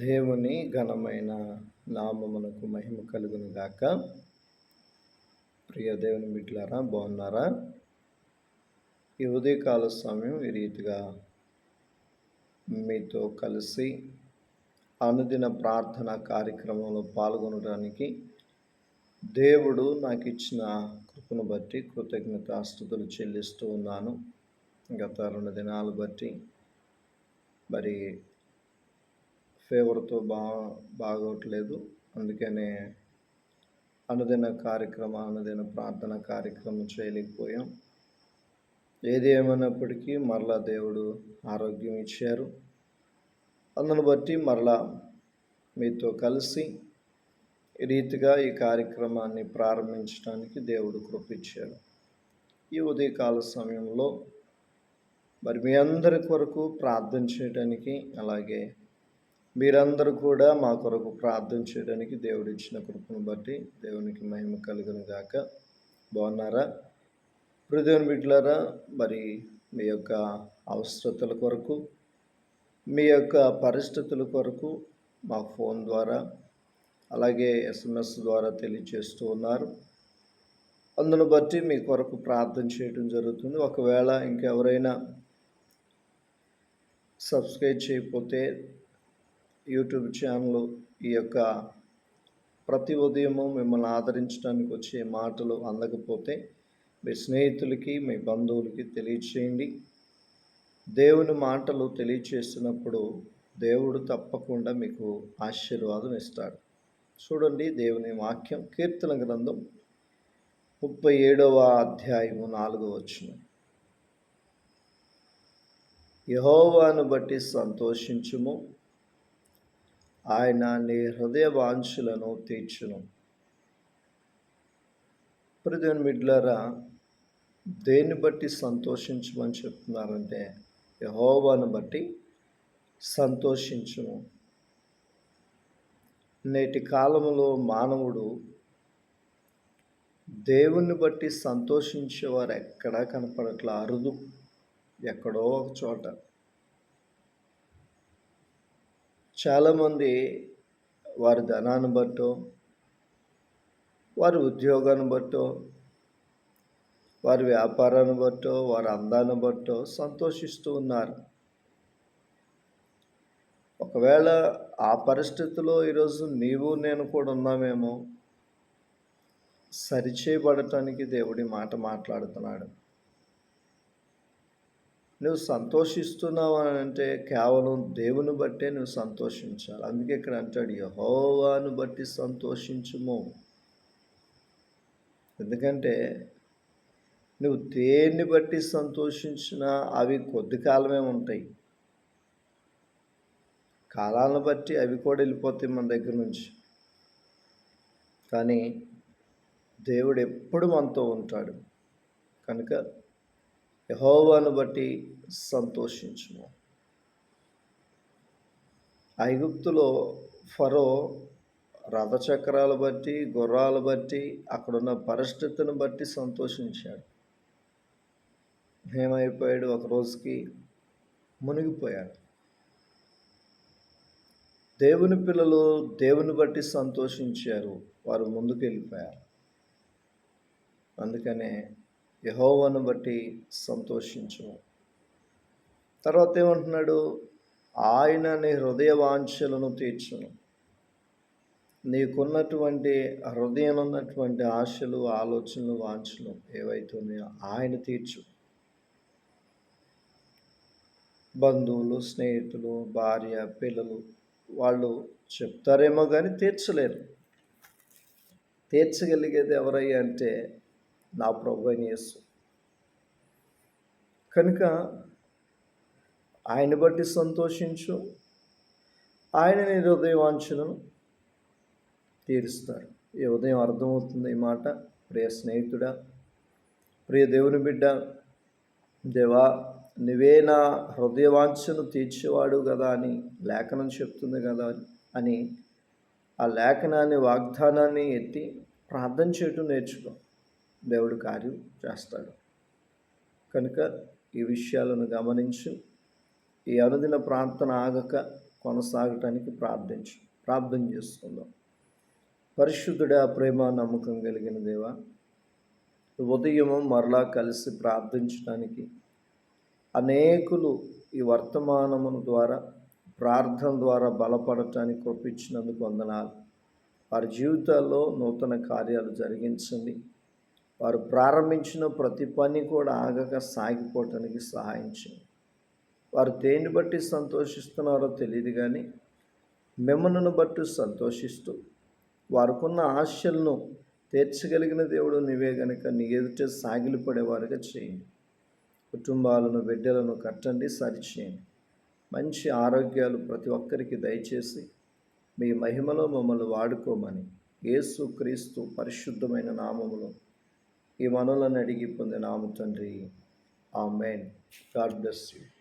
దేవుని ఘనమైన నామమునకు మహిమ కలుగును గాక. ప్రియ దేవుని బిడ్డలారా బాగున్నారా? ఈ ఉదయకాల సమయం ఈ రీతిగా మీతో కలిసి అనుదిన ప్రార్థన కార్యక్రమంలో పాల్గొనడానికి దేవుడు నాకు ఇచ్చిన కృపను బట్టి కృతజ్ఞతాస్థుతులు చెల్లిస్తూ ఉన్నాను. గత రెండు దినాలు బట్టి మరి ఫేవర్తో బా బాగోట్లేదు. అందుకనే అనుదిన కార్యక్రమం అనుదిన ప్రార్థన కార్యక్రమం చేయలేకపోయాం. ఏది ఏమైనప్పటికీ మరలా దేవుడు ఆరోగ్యం ఇచ్చారు. అందును బట్టి మరలా మీతో కలిసి ఈ రీతిగా ఈ కార్యక్రమాన్ని ప్రారంభించడానికి దేవుడు కృపించాడు. ఈ ఉదయకాల సమయంలో మరి మీ అందరి కొరకు ప్రార్థన చేయడానికి అలాగే మీరందరూ కూడా మా కొరకు ప్రార్థన చేయడానికి దేవుడు ఇచ్చిన కృపను బట్టి దేవునికి మహిమ కలుగును గాక. బాగున్నారా? హృదయం బిడ్డలారా మరి మీ యొక్క అవసరతల కొరకు మీ యొక్క పరిస్థితుల కొరకు మా ఫోన్ ద్వారా అలాగే ఎస్ఎంఎస్ ద్వారా తెలియజేస్తూ ఉన్నారు. అందును బట్టి మీ కొరకు ప్రార్థన చేయడం జరుగుతుంది. ఒకవేళ ఇంకెవరైనా సబ్స్క్రైబ్ చేయకపోతే యూట్యూబ్ ఛానల్ ఈ యొక్క ప్రతి ఉదయము మిమ్మల్ని ఆదరించడానికి వచ్చే మాటలు అందకపోతే మీ స్నేహితులకి మీ బంధువులకి తెలియచేయండి. దేవుని మాటలు తెలియచేసినప్పుడు దేవుడు తప్పకుండా మీకు ఆశీర్వాదం ఇస్తాడు. చూడండి దేవుని వాక్యం కీర్తన గ్రంథం ముప్పై ఏడవ అధ్యాయము నాలుగవ వచ్చిన యహోవాను బట్టి సంతోషించుము ఆయన నీ హృదయ వాంఛలను తీర్చును. ప్రతిదిన మిడ్లరా దేన్ని బట్టి సంతోషించమని చెప్తున్నారంటే యహోవాను బట్టి సంతోషించము. నేటి కాలంలో మానవుడు దేవుణ్ణి బట్టి సంతోషించేవారు ఎక్కడా కనపడట్ల అరుదు ఎక్కడో ఒక చోట. చాలామంది వారి ధనాన్ని బట్టో వారి ఉద్యోగాన్ని బట్టో వారి వ్యాపారాన్ని బట్టో వారి అందాన్ని బట్టో సంతోషిస్తూ ఉన్నారు. ఒకవేళ ఆ పరిస్థితిలో ఈరోజు నీవు నేను కూడా ఉన్నామేమో సరిచేయబడటానికి దేవుడి మాట మాట్లాడుతున్నాడు. నువ్వు సంతోషిస్తున్నావు అని అంటే కేవలం దేవుని బట్టే నువ్వు సంతోషించాలి. అందుకే ఇక్కడ అంటాడు యహోవాను బట్టి సంతోషించుము. ఎందుకంటే నువ్వు దేన్ని బట్టి సంతోషించినా అవి కొద్ది కాలమే ఉంటాయి. కాలాలను బట్టి అవి కూడా వెళ్ళిపోతాయి మన దగ్గర నుంచి. కానీ దేవుడు ఎప్పుడు మనతో ఉంటాడు. కనుక యహోవాను బట్టి సంతోషించుము. ఐగుప్తులో ఫరో రథచక్రాలు బట్టి గుర్రాలు బట్టి అక్కడున్న పరిస్థితిని బట్టి సంతోషించాడు. ఏమైపోయాడు? ఒక రోజుకి మునిగిపోయాడు. దేవుని పిల్లలు దేవుని బట్టి సంతోషించారు. వారు ముందుకు వెళ్ళిపోయారు అందుకనే యహోవను బట్టి సంతోషించు తర్వాత ఏమంటున్నాడు? ఆయన నీ హృదయ వాంఛలను తీర్చును. నీకున్నటువంటి హృదయం ఉన్నటువంటి ఆశలు ఆలోచనలు వాంఛలు ఏవైతే ఉన్నాయో ఆయన తీర్చు. బంధువులు స్నేహితులు భార్య పిల్లలు వాళ్ళు చెప్తారేమో కానీ తీర్చలేరు. తీర్చగలిగేది ఎవరయ్యా అంటే నా ప్రభు యేసు. కనుక ఆయన బట్టి సంతోషించు ఆయన నీ హృదయవాంఛలను తీరుస్తారు. ఈ ఉదయం అర్థమవుతుంది ఈ మాట. ప్రియ స్నేహితుడా ప్రియ దేవుని బిడ్డ దేవా నువ్వే నా హృదయవాంఛను తీర్చేవాడు కదా అని లేఖనం చెప్తుంది కదా అని ఆ లేఖనాన్ని వాగ్దానాన్ని ఎత్తి ప్రార్థన చేయటం నేర్చుకో. దేవుడు కార్యం చేస్తాడు. కనుక ఈ విషయాలను గమనించు ఈ అనుదిన ప్రార్థన ఆగక కొనసాగటానికి ప్రార్థించు ప్రార్థన చేసుకుందాం. పరిశుద్ధుడా ప్రేమ నమ్మకం కలిగిన దేవా ఉదయము మరలా కలిసి ప్రార్థించడానికి అనేకులు ఈ వర్తమానమును ద్వారా ప్రార్థన ద్వారా బలపడటానికి కృపించినందుకు వందనాలు. వారి జీవితాల్లో నూతన కార్యాలు జరిగించండి. వారు ప్రారంభించిన ప్రతి పని కూడా ఆగక సాగిపోవటానికి సహాయం చేయండి. వారు దేన్ని బట్టి సంతోషిస్తున్నారో తెలియదు కానీ మిమ్మల్ని బట్టి సంతోషిస్తూ వారికున్న ఆశలను తీర్చగలిగిన దేవుడు నీవే గనుక నీ ఎదుట సాగిలిపడేవారుగా చేయండి. కుటుంబాలను బిడ్డలను కట్టండి సరిచేయండి. మంచి ఆరోగ్యాలు ప్రతి ఒక్కరికి దయచేసి మీ మహిమలో మమ్మల్ని వాడుకోమని యేసు క్రీస్తు పరిశుద్ధమైన నామములో ఈ మనలను అడిగి పొందిన నామ తండ్రి. ఆమెన్. God bless you.